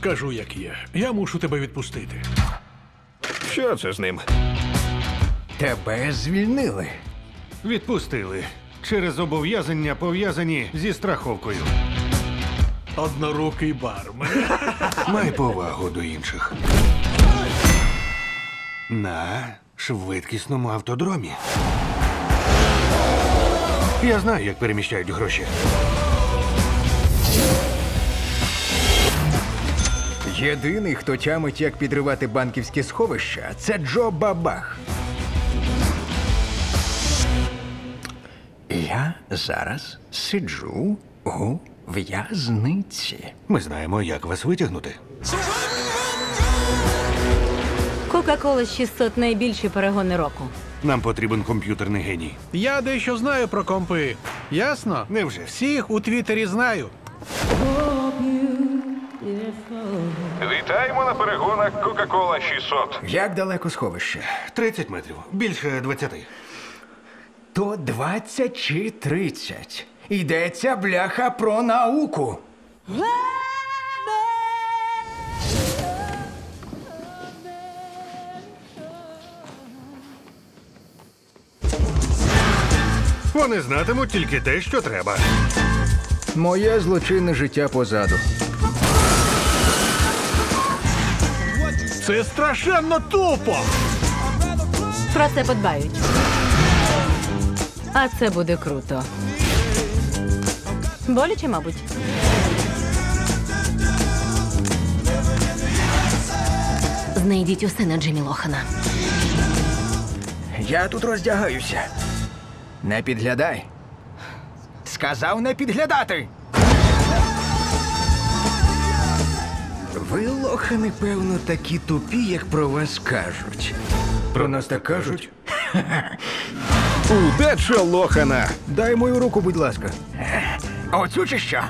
Скажу, як є. Я мушу тебе відпустити. Що це з ним? Тебе звільнили. Відпустили. Через зобов'язання пов'язані зі страховкою. Однорукий бармен. Май повагу до інших. На швидкісному автодромі. Я знаю, як переміщають гроші. Єдиний, хто тямить, як підривати банківські сховища, це Джо Бабах. Я зараз сиджу у в'язниці. Ми знаємо, як вас витягнути. Кока-кола 600 – найбільші перегони року. Нам потрібен комп'ютерний геній. Я дещо знаю про компи. Ясно? Невже? Всіх у Твіттері знаю. Вітаємо на перегонах Кока-Кола 600. Як далеко сховище? 30 метрів, більше 20. То 20 чи 30. Йдеться бляха про науку. Вони знатимуть тільки те, що треба. Моє злочинне життя позаду. Це страшенно тупо. Про це подбають. А це буде круто. Боляче, мабуть. Знайдіть усе на Джимі Лохана. Я тут роздягаюся. Не підглядай. Сказав не підглядати. Ви лохани, певно, такі тупі, як про вас кажуть. Про нас так кажуть? Удача лохана! Дай мою руку, будь ласка. Оцю чи що?